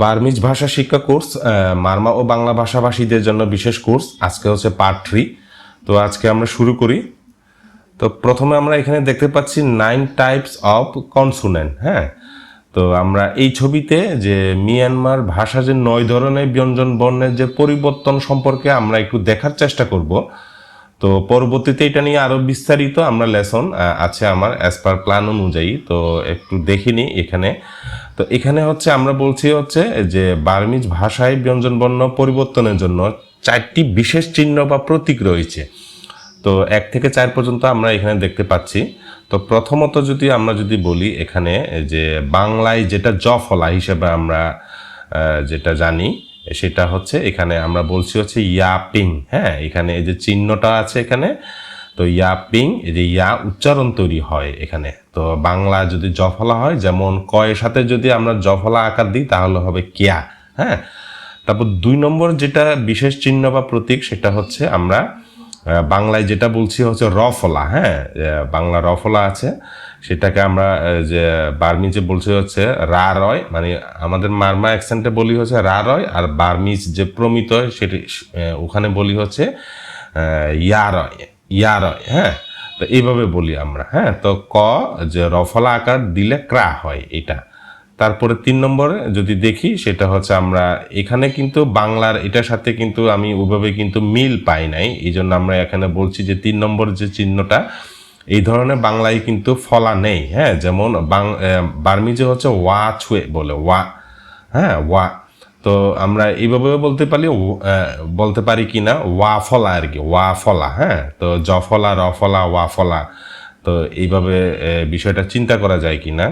Burmese ভাষা শিক্ষা course Marma ও বাংলা ভাষাভাষীদের জন্য বিশেষ কোর্স, আজকে হচ্ছে পার্ট থ্রি। তো আজকে আমরা শুরু করি। তো প্রথমে আমরা এখানে দেখতে পাচ্ছি নাইন টাইপস অফ কনসোনেন্ট হ্যাঁ? তো আমরা এই ছবিতে যে মিয়ানমার ভাষা যে নয় ধরনের ব্যঞ্জন বর্ণের যে পরিবর্তন সম্পর্কে আমরা একটু দেখার চেষ্টা করব। তো পরবর্তীতে এটা নিয়ে আরও বিস্তারিত আমরা লেসন আছে আমার অ্যাজ পার প্ল্যান অনুযায়ী। তো একটু দেখিনি এখানে। তো এখানে হচ্ছে আমরা বলছি হচ্ছে যে বার্মিজ ভাষায় ব্যঞ্জন বর্ণ পরিবর্তনের জন্য চারটি বিশেষ চিহ্ন বা প্রতীক রয়েছে। তো এক থেকে চার পর্যন্ত আমরা এখানে দেখতে পাচ্ছি। তো প্রথমত যদি আমরা যদি বলি এখানে যে বাংলায় যেটা জ ফলা হিসেবে আমরা যেটা জানি সেটা হচ্ছে এখানে আমরা বলছি হচ্ছে ইয়াপিং হ্যাঁ? এখানে এই যে চিহ্নটা আছে এখানে, তো ইয়াপিং, এই যে ইয়া উচ্চারণ তৈরি হয় এখানে। তো বাংলা যদি জফলা হয়, যেমন কয়ের সাথে যদি আমরা জফলা আকার দিই, তাহলে হবে কেয়া হ্যাঁ? তারপর দুই নম্বর যেটা বিশেষ চিহ্ন বা প্রতীক, সেটা হচ্ছে আমরা বাংলায় যেটা বলছি হচ্ছে রফলা হ্যাঁ? বাংলা রফলা আছে। সেটাকে আমরা যে বার্মিজে বলছি হচ্ছে রা রয় মানে আমাদের মারমা অ্যাকসেন্টে বলি হচ্ছে রা রয়, আর বার্মিজ যে প্রমিত সেটি ওখানে বলি হচ্ছে ইয়া রয় ইয়া রয় হ্যাঁ? তো এইভাবে বলি আমরা হ্যাঁ? তো ক যে রফলা আকার দিলে ক্রা হয়, এটা। তারপরে তিন নম্বরে যদি দেখি, সেটা হচ্ছে আমরা এখানে কিন্তু বাংলার, এটার সাথে কিন্তু আমি ওইভাবে কিন্তু মিল পাই নাই। এই জন্য আমরা এখানে বলছি যে তিন নম্বর যে চিহ্নটা, এই ধরনের বাংলায় কিন্তু ফলা নেই হ্যাঁ? যেমন বার্মিজে হচ্ছে ওয়া ছুয়ে বলে, ওয়া হ্যাঁ? ওয়া। তো আমরা এইভাবে বলতে পারি বলতে পারি কি না? ওয়া ফলা আর কি, ওয়া ফলা হ্যাঁ? তো জ ফলা, র ফলা, ওয়া ফলা। তো এইভাবে বিষয়টা চিন্তা করা যায় কি না?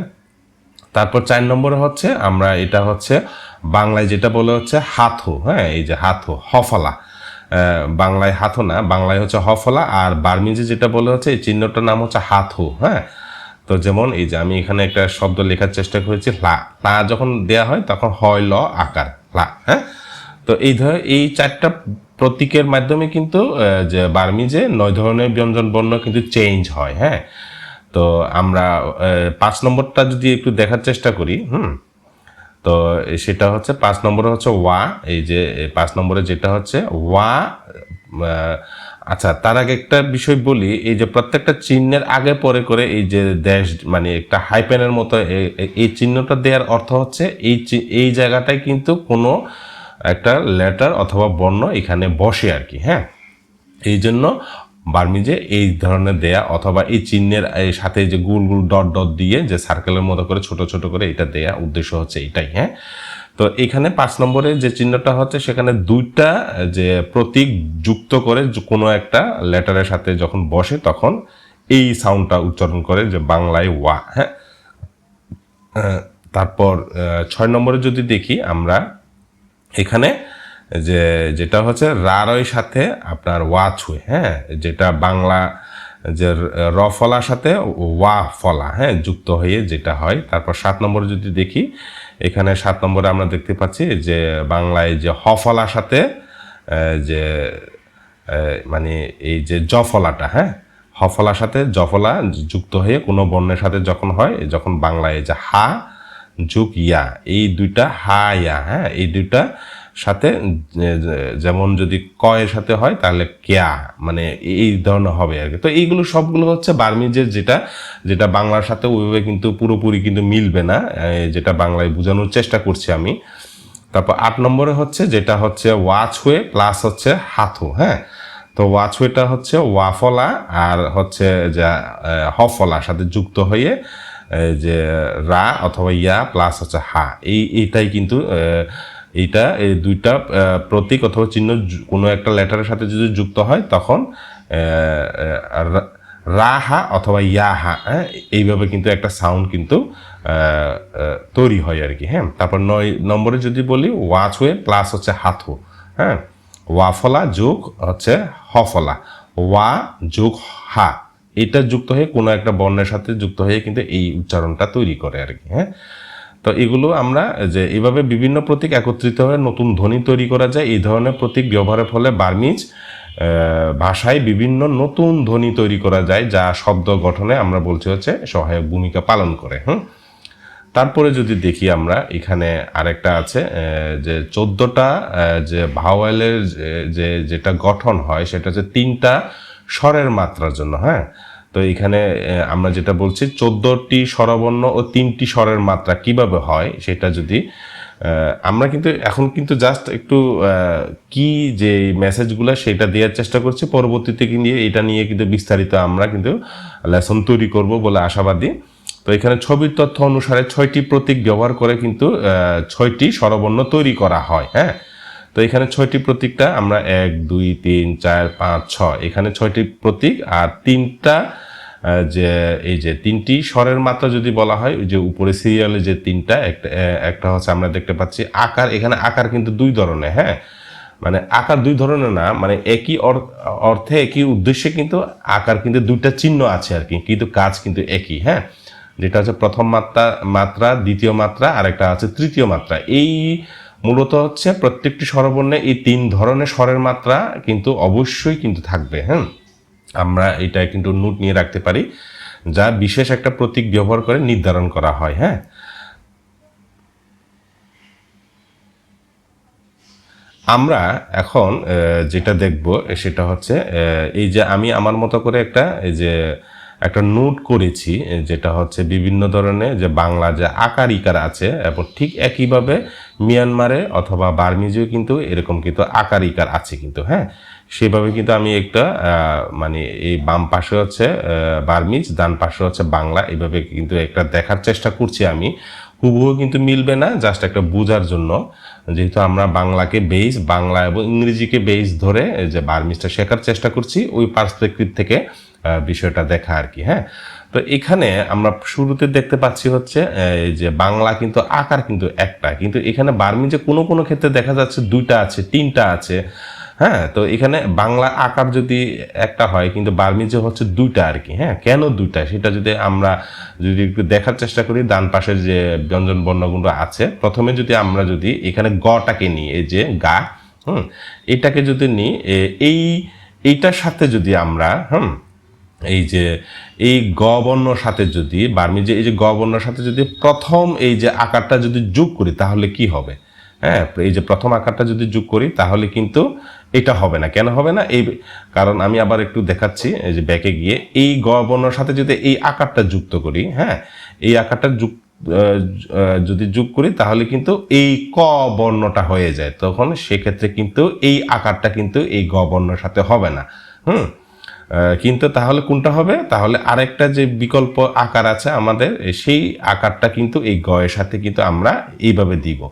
তারপর চার নম্বরে হচ্ছে, আমরা এটা হচ্ছে বাংলায় যেটা বলে হচ্ছে হাথো হ্যাঁ এই যে হাথো, হফলা। বাংলায় হাথো না, বাংলায় হচ্ছে হফলা, আর বার্মিজে যেটা বলে হচ্ছে, এই চিহ্নটার নাম হচ্ছে হাথো হ্যাঁ। তো যেমন এই যে আমি এখানে একটা শব্দ লেখার চেষ্টা করেছি, লা লা যখন দেয়া হয় তখন হয় ল, আকার, লা হ্যাঁ। তো এই ধর, এই চারটা প্রতীকের মাধ্যমে কিন্তু যে বার্মিজে নয় ধরনের ব্যঞ্জন বর্ণ কিন্তু চেঞ্জ হয় হ্যাঁ। তো আমরা পাঁচ নম্বরটা যদি একটু দেখার চেষ্টা করি, হুম? তো সেটা হচ্ছে পাঁচ নম্বরে হচ্ছে ওয়া, এই যে পাঁচ নম্বরে যেটা হচ্ছে ওয়া আচ্ছা তার আগে একটা বিষয় বলি, এই যে প্রত্যেকটা চিহ্নের আগে পরে করে এই যে দেশ মানে একটা হাইপেনের মতো এই চিহ্নটা দেওয়ার অর্থ হচ্ছে এই এই জায়গাটায় কিন্তু কোনো একটা লেটার অথবা বর্ণ এখানে বসে আর কি হ্যাঁ? এই জন্য বার্মিজে এই ধরনের দেয়া অথবা এই চিহ্নের সাথে যে গুল গুল ডট ডট দিয়ে যে সার্কেলের মতো করে ছোট ছোট করে এটা দেয়া উদ্দেশ্য হচ্ছে এটাই হ্যাঁ? তো এখানে পাঁচ নম্বরে যে চিহ্নটা হচ্ছে সেখানে দুইটা, যে প্রতীক যুক্ত করে কোনো একটা লেটারের সাথে যখন বসে তখন এই সাউন্ডটা উচ্চারণ করে যে বাংলায় ওয়া হ্যাঁ? তারপর ছয় নম্বরে যদি দেখি আমরা এখানে যে যেটা হচ্ছে রারয় সাথে আপনার ওয়া ছুঁয়ে হ্যাঁ? যেটা বাংলা যে র ফলার সাথে ওয়া ফলা হ্যাঁ? যুক্ত হয়ে যেটা হয়। তারপর সাত নম্বরে যদি দেখি, এখানে সাত নম্বরে আমরা দেখতে পাচ্ছি যে বাংলায় যে হ ফলার সাথে যে মানে এই যে জ ফলাটা হ্যাঁ? হফলার সাথে জফলা যুক্ত হয়ে কোনো বর্ণের সাথে যখন হয়, যখন বাংলায় যে হা যুগ ইয়া, এই দুইটা হা, ইয়া হ্যাঁ? এই দুইটা সাথে যেমন যদি ক এর সাথে হয় তাহলে কেয়া মানে এই ধরনের হবে আর কি। তো এইগুলো সবগুলো হচ্ছে বার্মিজের যেটা যেটা বাংলার সাথে ওইভাবে কিন্তু পুরোপুরি কিন্তু মিলবে না যেটা বাংলায় বোঝানোর চেষ্টা করছি আমি। তারপর আট নম্বরে হচ্ছে যেটা হচ্ছে ওয়াচ হয়ে প্লাস হচ্ছে হাথু হ্যাঁ? তো ওয়াচ হয়েটা হচ্ছে ওয়াফলা আর হচ্ছে যা আহ, হফলা সাথে যুক্ত হয়ে যে রা অথবা ইয়া প্লাস হচ্ছে হা। এই এইটাই কিন্তু এইটা এই দুইটা প্রতীক অথবা চিহ্ন কোনো একটা লেটারের সাথে যদি যুক্ত হয় তখন আহ, আহ, রা- রা হা অথবা ইয়া হা হ্যাঁ এইভাবে কিন্তু একটা সাউন্ড কিন্তু তৈরি হয় আর কি হ্যাঁ। তারপর নয় নম্বরে যদি বলি ওয়াচ হয়ে প্লাস হচ্ছে হাথু হ্যাঁ। ওয়াফলা যোগ হচ্ছে হফলা ওয়া যোগ হা এটা যুক্ত হয়ে কোনো একটা বর্ণের সাথে যুক্ত হয়ে কিন্তু এই উচ্চারণটা তৈরি করে আর কি হ্যাঁ। তো এগুলো আমরা যে এইভাবে বিভিন্ন প্রতীক একত্রিত হয়ে নতুন ধ্বনি তৈরি করা যায়, এই ধরনের প্রতীক ব্যবহারের ফলে বার্মিজ ভাষায় বিভিন্ন নতুন ধ্বনি তৈরি করা যায়, যা শব্দ গঠনে আমরা বলছি হচ্ছে সহায়ক ভূমিকা পালন করে, হুম? তারপরে যদি দেখি আমরা, এখানে আরেকটা আছে যে চোদ্দটা যে ভাওয়েলের যে, যেটা গঠন হয়, সেটা হচ্ছে তিনটা স্বরের মাত্রার জন্য হ্যাঁ? তো এখানে আমরা যেটা বলছি, চোদ্দটি স্বরবর্ণ ও তিনটি স্বরের মাত্রা কীভাবে হয় সেটা যদি আমরা কিন্তু এখন কিন্তু জাস্ট একটু কি যে মেসেজগুলো সেটা দেওয়ার চেষ্টা করছি। পরবর্তীতে কিন্তু এটা নিয়ে কিন্তু বিস্তারিত আমরা কিন্তু লেসন তৈরি করব বলে আশাবাদী। তো এখানে ছবির তথ্য অনুসারে ছয়টি প্রতীক ব্যবহার করে কিন্তু ছয়টি স্বরবর্ণ তৈরি করা হয় হ্যাঁ? তো এখানে ছয়টি প্রতীকটা, আমরা এক, দুই, তিন, চার, পাঁচ, ছয়। এখানে ছয়টি প্রতীক আর তিনটা যে, এই যে তিনটি স্বরের মাত্রা যদি বলা হয়, ওই যে উপরে সিরিয়ালে যে তিনটা, একটা একটা হচ্ছে আমরা দেখতে পাচ্ছি আকার। এখানে আকার কিন্তু দুই ধরনের হ্যাঁ? মানে আকার দুই ধরনের না মানে একই অর- অর্থে একই উদ্দেশ্যে কিন্তু আকার কিন্তু দুইটা চিহ্ন আছে আর কি, কিন্তু কাজ কিন্তু একই হ্যাঁ? যেটা হচ্ছে প্রথম মাত্রা মাত্রা, দ্বিতীয় মাত্রা আর একটা আছে তৃতীয় মাত্রা। এই মূলত হচ্ছে প্রত্যেকটি স্বরবর্ণে এই তিন ধরনের স্বরের মাত্রা কিন্তু অবশ্যই কিন্তু থাকবে হ্যাঁ? আমরা এটা কিন্তু নোট নিয়ে রাখতে পারি, যা বিশেষ একটা প্রতীক ব্যবহার করে নির্ধারণ করা হয় হ্যাঁ? আমরা এখন যেটা দেখব, সেটা হচ্ছে এই যে আমি আমার মতো করে একটা, এই যে একটা নোট করেছি যেটা হচ্ছে বিভিন্ন ধরনের যে বাংলা যে আকার ইকার আছে এবং ঠিক একইভাবে মিয়ানমারে অথবা বার্মিজেও কিন্তু এরকম কিন্তু আকার ইকার আছে কিন্তু হ্যাঁ? সেভাবে কিন্তু আমি একটা মানে এই বাম পাশে হচ্ছে বার্মিজ, ডান পাশে হচ্ছে বাংলা এইভাবে কিন্তু একটা দেখার চেষ্টা করছি আমি। হুবহু কিন্তু মিলবে না, জাস্ট একটা বোঝার জন্য। যেহেতু আমরা বাংলাকে বেস বাংলা এবং ইংরেজিকে বেস ধরে যে বার্মিজটা শেখার চেষ্টা করছি, ওই পার্সপেক্টিভ থেকে বিষয়টা দেখা আর কি হ্যাঁ? তো এখানে আমরা শুরুতে দেখতে পাচ্ছি হচ্ছে যে বাংলা কিন্তু আকার কিন্তু একটা, কিন্তু এখানে বার্মিজে কোনো কোনো ক্ষেত্রে দেখা যাচ্ছে দুইটা আছে, তিনটা আছে হ্যাঁ? তো এখানে বাংলা আকার যদি একটা হয়, কিন্তু বার্মিজে হচ্ছে দুইটা আর কি হ্যাঁ? কেন দুইটা? সেটা যদি আমরা যদি একটু দেখার চেষ্টা করি, ডান পাশের যে ব্যঞ্জন বর্ণগুলো আছে, প্রথমে যদি আমরা যদি এখানে গটাকে নিই, এই যে গা, হুম? এটাকে যদি নিই এই, এইটার সাথে যদি আমরা, হুম? এই যে, এই গ বর্ণর সাথে যদি বার্মিজে এই যে গ বর্ণর সাথে যদি প্রথম এই যে আকারটা যদি যোগ করি, তাহলে কি হবে? হ্যাঁ এই যে প্রথম আকারটা যদি যোগ করি, তাহলে কিন্তু এটা হবে না। কেন হবে না? এই কারণ আমি আবার একটু দেখাচ্ছি, এই যে ব্যাকে গিয়ে, এই গ বর্ণর সাথে যদি এই আকারটা যুক্ত করি হ্যাঁ এই আকারটা যুক্ত যদি যোগ করি, তাহলে কিন্তু এই ক বর্ণটা হয়ে যায়। তখন সেক্ষেত্রে কিন্তু এই আকারটা কিন্তু এই গ বর্ণের সাথে হবে না। হুম? কিন্তু তাহলে কোনটা হবে? তাহলে আরেকটা যে বিকল্প আকার আছে আমাদের সেই আকারটা কিন্তু এই গয়ের সাথে কিন্তু আমরা এইভাবে দিব।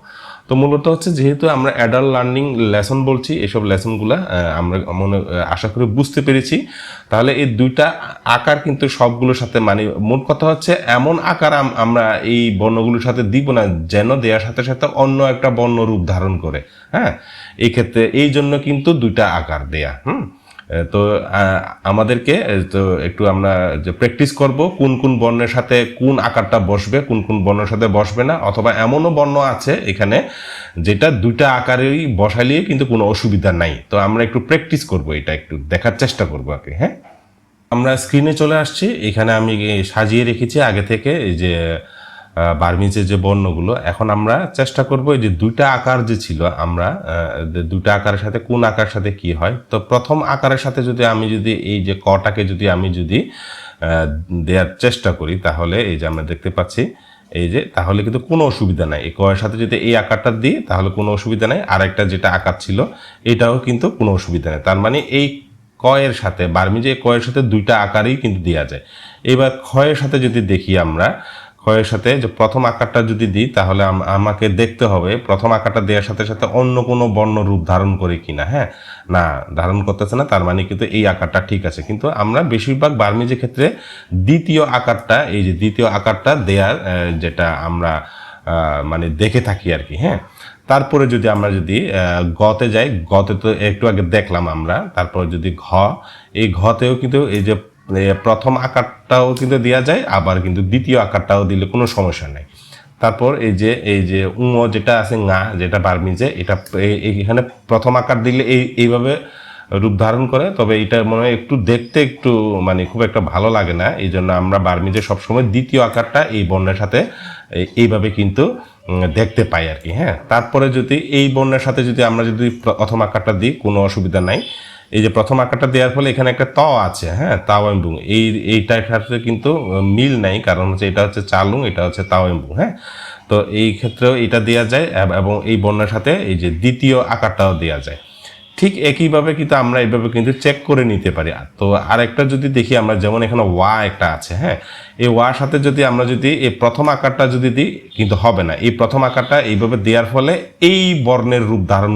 তো মূলত হচ্ছে যেহেতু আমরা অ্যাডাল্ট লার্নিং লেসন বলছি, এসব লেসনগুলো আমরা মনে, আশা করি বুঝতে পেরেছি। তাহলে এই দুইটা আকার কিন্তু সবগুলোর সাথে মানে মোট কথা হচ্ছে এমন আকার আম- আমরা এই বর্ণগুলোর সাথে দিব না, যেন দেওয়ার সাথে সাথে অন্য একটা বর্ণ রূপ ধারণ করে। হ্যাঁ? এক্ষেত্রে এই জন্য কিন্তু দুইটা আকার দেয়া। হুম? তো আমাদেরকে তো একটু আমরা যে প্র্যাকটিস করব, কোন কোন বর্ণের সাথে কোন আকারটা বসবে, কোন কোন বর্ণের সাথে বসবে না, অথবা এমনও বর্ণ আছে এখানে যেটা দুইটা আকারেই বসাইলে কিন্তু কোনো অসুবিধা নাই। তো আমরা একটু প্র্যাকটিস করব এটা, একটু দেখার চেষ্টা করব কি হ্যাঁ? আমরা স্ক্রিনে চলে আসছি। এখানে আমি সাজিয়ে রেখেছি আগে থেকে, এই যে বার্মিজের যে বর্ণগুলো, এখন আমরা চেষ্টা করব এই যে দুইটা আকার যে ছিল আমরা দুইটা আকারের সাথে কোন আকার সাথে কি হয়। তো প্রথম আকারের সাথে যদি আমি যদি এই যে কটাকে যদি আমি যদি দেওয়ার চেষ্টা করি, তাহলে এই যে আমরা দেখতে পাচ্ছি, এই যে তাহলে কিন্তু কোনো অসুবিধা নাই। এই কয়ের সাথে যদি এই আকারটা দিই, তাহলে কোনো অসুবিধা নাই। আর একটা যেটা আকার ছিল, এটাও কিন্তু কোনো অসুবিধা নেই। তার মানে এই কয়ের সাথে, বার্মিজে কয়ের সাথে দুইটা আকারই কিন্তু দেওয়া যায়। এবার ক্ষয়ের সাথে যদি দেখি আমরা ক্ষয়ের সাথে যে প্রথম আকারটা যদি দিই, তাহলে আমাকে দেখতে হবে প্রথম আকারটা দেওয়ার সাথে সাথে অন্য কোনো বর্ণ রূপ ধারণ করে কিনা হ্যাঁ? না, ধারণ করতেছে না, তার মানে কিন্তু এই আকারটা ঠিক আছে। কিন্তু আমরা বেশিরভাগ বার্মিজের ক্ষেত্রে দ্বিতীয় আকারটা, এই যে দ্বিতীয় আকারটা দেয়ার যেটা আমরা মানে দেখে থাকি আর কি হ্যাঁ? তারপরে যদি আমরা যদি গতে যাই, গতে তো একটু আগে দেখলাম আমরা, তারপর যদি ঘ, এই ঘতেও কিন্তু এই যে প্রথম আকারটাও কিন্তু দেওয়া যায়, আবার কিন্তু দ্বিতীয় আকারটাও দিলে কোনো সমস্যা নেই। তারপর এই যে এই যে উঙ যেটা আছে ngা যেটা বার্মিজে, এটা এখানে প্রথম আকার দিলে এই, এইভাবে রূপ ধারণ করে, তবে এটা মনে হয় একটু দেখতে একটু মানে খুব একটা ভালো লাগে না। এই জন্য আমরা বার্মিজে সবসময় দ্বিতীয় আকারটা এই বর্ণের সাথে এইভাবে কিন্তু দেখতে পাই আর কি হ্যাঁ। তারপরে যদি এই বর্ণের সাথে যদি আমরা যদি প্রথম আকারটা দিই, কোনো অসুবিধা নাই। এই যে প্রথম আকারটা দেওয়ার ফলে এখানে একটা ত আছে হ্যাঁ তাওয়াম্বুং এই এইটার ক্ষেত্রে কিন্তু মিল নাই, কারণ হচ্ছে এটা হচ্ছে চালুং, এটা হচ্ছে তাওয়াম্বুং হ্যাঁ? তো এই ক্ষেত্রেও এটা দেওয়া যায়, এবং এই বর্ণের সাথে এই যে দ্বিতীয় আকারটাও দেওয়া যায়। ঠিক একইভাবে কিন্তু আমরা এইভাবে কিন্তু চেক করে নিতে পারি। তো আরেকটা যদি দেখি, আমরা যেমন এখানে ওয়া একটা আছে হ্যাঁ? এই ওয়ার সাথে যদি আমরা যদি, এই প্রথম আকারটা যদি দিই, কিন্তু হবে না। এই প্রথম আকারটা এইভাবে দেওয়ার ফলে এই বর্ণের রূপ ধারণ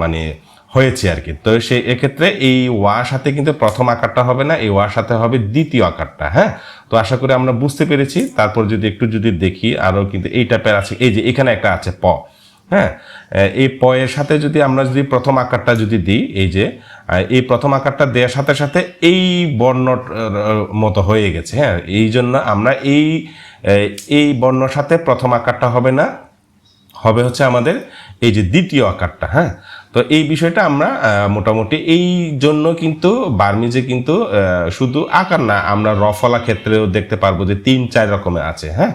মানে হয়েছে আর কি। তো সেই এক্ষেত্রে এই ওয়ার সাথে কিন্তু প্রথম আকারটা হবে না, এই ওয়ার সাথে হবে দ্বিতীয় আকারটা হ্যাঁ? তো আশা করি আমরা বুঝতে পেরেছি। তারপর যদি একটু যদি দেখি আরও কিন্তু এই টাইপের আছে। এই যে এখানে একটা আছে প হ্যাঁ? এই প এর সাথে যদি আমরা যদি প্রথম আকারটা যদি দিই, এই যে এই প্রথম আকারটা দেওয়ার সাথে সাথে এই বর্ণ মতো হয়ে গেছে হ্যাঁ? এই জন্য আমরা এই এই বর্ণর সাথে প্রথম আকারটা হবে না, হবে হচ্ছে আমাদের এই যে দ্বিতীয় আকারটা হ্যাঁ? তো এই বিষয়টা আমরা মোটামুটি এই জন্য কিন্তু বার্মিজে কিন্তু শুধু আকার না, আমরা রফলা ক্ষেত্রেও দেখতে পারব যে তিন, চার রকমের আছে হ্যাঁ?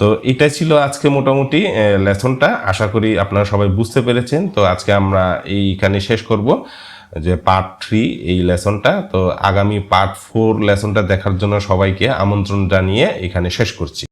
তো এটাই ছিল আজকে মোটামুটি লেসনটা। আশা করি আপনারা সবাই বুঝতে পেরেছেন। তো আজকে আমরা এইখানে শেষ করব, যে পার্ট থ্রি এই লেসনটা। তো আগামী পার্ট ফোর লেসনটা দেখার জন্য সবাইকে আমন্ত্রণ জানিয়ে এখানে শেষ করছি।